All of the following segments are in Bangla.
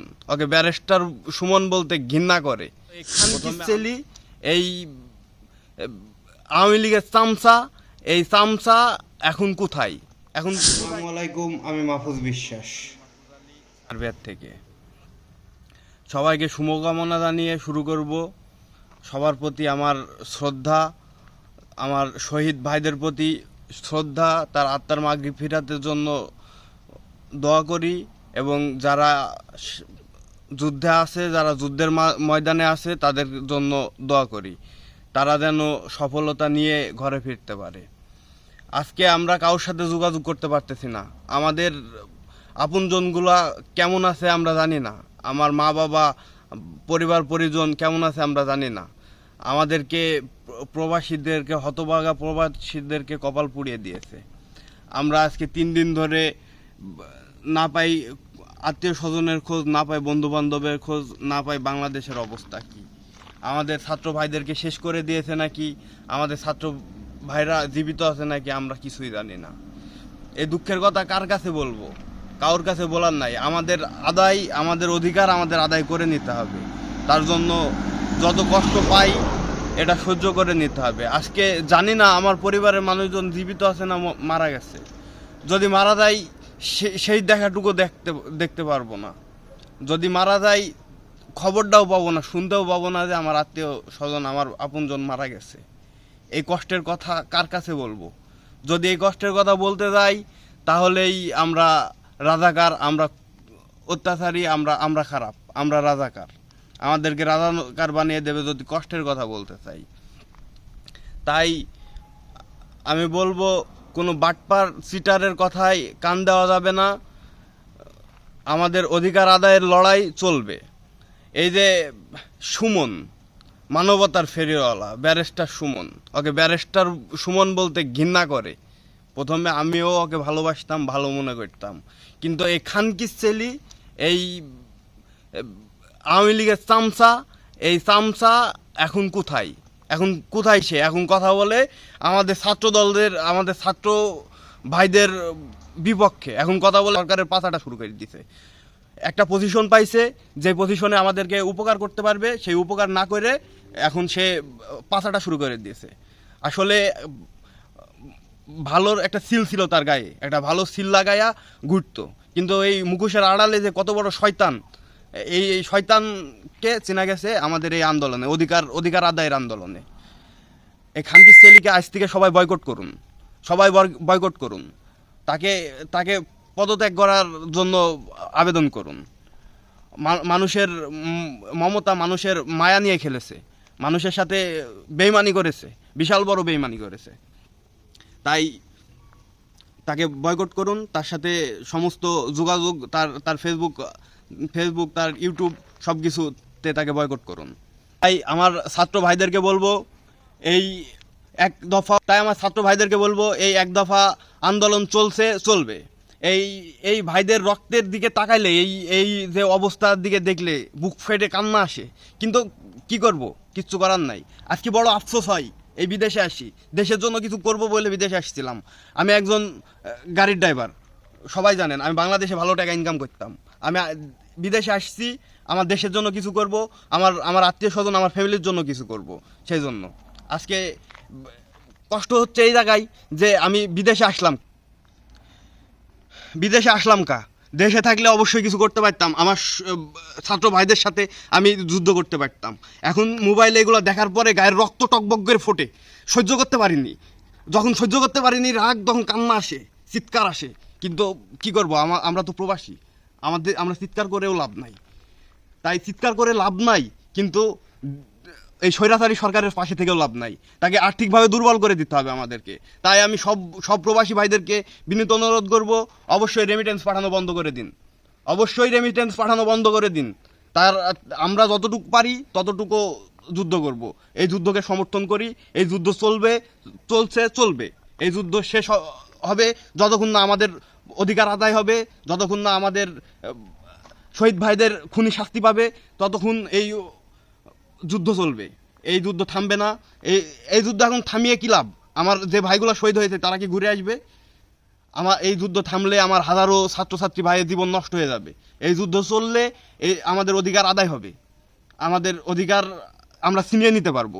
সুমন। ওকে ব্যারিস্টার সুমন বলতে ঘৃণা করে। ছেলি? এই আওয়ামী লীগের চামচা এই চামচা এখন কোথায়? এখন আসসালামু আলাইকুম আমি মাহফুজ বিশ্বাস। থেকে। সবাইকে শুভকামনা জানিয়ে শুরু করব। সবার প্রতি আমার শ্রদ্ধা আমার শহীদ ভাইদের প্রতি শ্রদ্ধা তার আত্মার মাগরি ফিরাতের জন্য দোয়া করি। এবং যারা যুদ্ধে আছে, যারা যুদ্ধের ময়দানে আছে, তাদের জন্য দোয়া করি। তারা যেন সফলতা নিয়ে ঘরে ফিরতে পারে। আজকে আমরা কারোর সাথে যোগাযোগ করতে পারতেছি না। আমাদের আপনজনগুলা কেমন আছে আমরা জানি না। আমার মা বাবা, পরিবার পরিজন কেমন আছে আমরা জানি না। আমাদেরকে প্রবাসীদেরকে, হতভাগা প্রবাসীদেরকে কপাল পুড়িয়ে দিয়েছে। আমরা আজকে তিন দিন ধরে না পাই আত্মীয় স্বজনের খোঁজ, না পাই বন্ধু বান্ধবের খোঁজ, না পাই বাংলাদেশের অবস্থা কি? আমাদের ছাত্র ভাইদেরকে শেষ করে দিয়েছে নাকি? আমাদের ছাত্র ভাইরা জীবিত আছে নাকি? আমরা কিছুই জানি না। এই দুঃখের কথা কার কাছে বলব? কারোর কাছে বলার নাই। আমাদের আদায়, আমাদের অধিকার আমাদের আদায় করে নিতে হবে। তার জন্য যত কষ্ট পাই, এটা সহ্য করে নিতে হবে। আজকে জানি না, আমার পরিবারের মানুষজন জীবিত আছে না মারা গেছে। যদি মারা যায় সেই দেখাটুকু দেখতে দেখতে পারব না। যদি মারা যায়, খবরটাও পাবো না, শুনতেও পাবো না যে আমার আত্মীয় স্বজন, আমার আপনজন মারা গেছে। এই কষ্টের কথা কার কাছে বলব? যদি এই কষ্টের কথা বলতে যাই, তাহলেই আমরা রাজাকার, আমরা অত্যাচারী, আমরা আমরা খারাপ, আমরা রাজাকার। আমাদেরকে রাজাকার বানিয়ে দেবে যদি কষ্টের কথা বলতে চাই। তাই আমি বলব কোনো বাটপার সিটারের কথায় কান দেওয়া যাবে না। আমাদের অধিকার আদায়ের লড়াই চলবে। এই যে সুমন, মানবতার ফেরিওয়ালা, ব্যারেস্টার সুমন, ওকে ব্যারিস্টার সুমন বলতে ঘৃণা করে। প্রথমে আমিও ওকে ভালোবাসতাম, ভালো মনে করতাম। কিন্তু এই খানকিস ছেলি, এই, আওয়ামী লীগের চামচা এই চামচা এখন কোথায়? এখন কোথায় সে? এখন কথা বলে আমাদের ছাত্র দলদের আমাদের ছাত্র ভাইদের বিপক্ষে। এখন কথা বলে সরকারের পাতাটা শুরু করে দিছে। একটা পজিশন পাইছে, যে পজিশনে আমাদেরকে উপকার করতে পারবে, সেই উপকার না করে এখন সে পাছাটা শুরু করে দিয়েছে। আসলে ভালোর একটা সিল ছিল তার গায়ে, একটা ভালো সিল লাগাইয়া ঘুরতো। কিন্তু এই মুখোশের আড়ালে যে কত বড় শয়তান এই শয়তানকে চেনা গেছে আমাদের এই আন্দোলনে, অধিকার অধিকার আদায়ের আন্দোলনে। এই খানকি সেলিকে আজ থেকে সবাই বয়কট করুন। সবাই বয়কট করুন। তাকে তাকে পদত্যাগ করার জন্য আবেদন করুন। মানুষের মমতা মানুষের মায়া নিয়ে খেলেছে। মানুষের সাথে বেইমানি করেছে। বিশাল বড় বেইমানি করেছে। তাই তাকে বয়কট করুন, তার সাথে সমস্ত যোগাযোগ, তার তার ফেসবুক ফেসবুক তার ইউটিউব সব কিছুতে তাকে বয়কট করুন। তাই আমার ছাত্র ভাইদেরকে বলব, এই এক দফা, তাই আমার ছাত্র ভাইদেরকে বলব, এই এক দফা আন্দোলন চলছে, চলবে। এই এই ভাইদের রক্তের দিকে তাকাইলে, এই এই যে অবস্থার দিকে দেখলে, বুক ফেটে কান্না আসে। কিন্তু কি করব? কিচ্ছু করার নাই। আজকে বড় আফসোস হয়। এই বিদেশে আসি। দেশের জন্য কিছু করব বলে বিদেশে আসছিলাম। আমি একজন গাড়ির ড্রাইভার সবাই জানেন, আমি বাংলাদেশে ভালো টাকা ইনকাম করতাম। আমি বিদেশে আসছি, আমার দেশের জন্য কিছু করব, আমার আমার আত্মীয় স্বজন, আমার ফ্যামিলির জন্য কিছু করব, সেই জন্য। আজকে, কষ্ট হচ্ছে এই জায়গায় যে আমি বিদেশে আসলাম। বিদেশে আসলাম কা? দেশে থাকলে অবশ্যই কিছু করতে পারতাম। আমার ছাত্র ভাইদের সাথে আমি যুদ্ধ করতে পারতাম। এখন মোবাইলে এগুলো দেখার পরে গায়ের রক্ত টকবক করে ফোটে। সহ্য করতে পারিনি। যখন সহ্য করতে পারিনি, রাগ তখন কান্না আসে, চিৎকার আসে। কিন্তু কি করব? আমা- আমরা তো প্রবাসী। আমাদের, আমরা চিৎকার করেও লাভ নাই। তাই চিৎকার করে লাভ নাই, কিন্তু এই স্বৈরাচারী সরকারের পাশে থেকেও লাভ নাই। তাকে আর্থিকভাবে দুর্বল করে দিতে হবে আমাদেরকে। তাই আমি সব সব প্রবাসী ভাইদেরকে বিনীত অনুরোধ করব, অবশ্যই রেমিটেন্স পাঠানো বন্ধ করে দিন। অবশ্যই রেমিটেন্স পাঠানো বন্ধ করে দিন। তার, আমরা যতটুকু পারি, ততটুকু যুদ্ধ করব। এই যুদ্ধকে সমর্থন করি, এই যুদ্ধ চলবে, চলছে, চলবে। এই যুদ্ধ শেষ হবে যতক্ষণ না আমাদের অধিকার আদায় হবে, যতক্ষণ না আমাদের শহীদ ভাইদের খুনি শাস্তি পাবে, ততক্ষণ এই যুদ্ধ চলবে। এই যুদ্ধ থামবে না। এই এই যুদ্ধ এখন থামিয়ে কি লাভ? আমার যে ভাইগুলো শহীদ হয়েছে, তারা কি ঘুরে আসবে? আমার, এই যুদ্ধ থামলে আমার হাজারো ছাত্রছাত্রী ভাইয়ের জীবন নষ্ট হয়ে যাবে। এই যুদ্ধ চললে এই আমাদের অধিকার আদায় হবে। আমাদের অধিকার আমরা ছিনিয়ে নিতে পারব।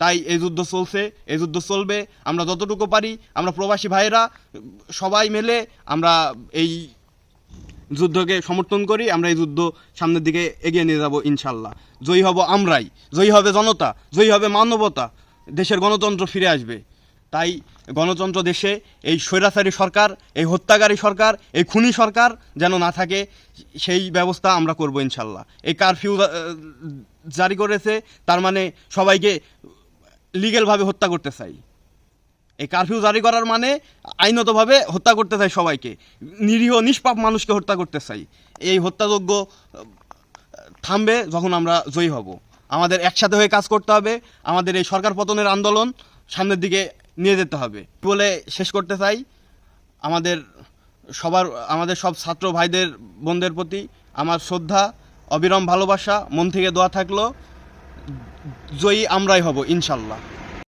তাই এই যুদ্ধ চলছে, এই যুদ্ধ চলবে। আমরা যতটুকু পারি, আমরা প্রবাসী ভাইয়েরা সবাই মিলে আমরা এই যুদ্ধকে সমর্থন করি, আমরা এই যুদ্ধ সামনের দিকে এগিয়ে নিয়ে যাব ইনশাল্লাহ। জয়ী হব আমরাই। জয়ী হবে জনতা, জয়ী হবে মানবতা। দেশের গণতন্ত্র ফিরে আসবে। তাই গণতন্ত্র দেশে এই স্বৈরাচারী সরকার, এই হত্যাকারী সরকার, এই খুনি সরকার যেন না থাকে, সেই ব্যবস্থা আমরা করব ইনশাল্লাহ। এই কারফিউ জারি করেছে, তার মানে সবাইকে লিগেলভাবে হত্যা করতে চাই। এই কারফিউ জারি করার মানে আইনতভাবে হত্যা করতে চাই সবাইকে। নিরীহ, নিষ্পাপ মানুষকে হত্যা করতে চাই। এই হত্যাযোগ্য থামবে যখন আমরা জয়ী হব। আমাদের একসাথে হয়ে কাজ করতে হবে। আমাদের এই সরকার পতনের আন্দোলন সামনের দিকে নিয়ে যেতে হবে। বলে শেষ করতে চাই। আমাদের সবার, আমাদের সব ছাত্র ভাইদের, বোনদের প্রতি আমার শ্রদ্ধা, অবিরাম ভালোবাসা, মন থেকে দোয়া থাকল। জয়ী আমরাই হব, ইনশাল্লাহ।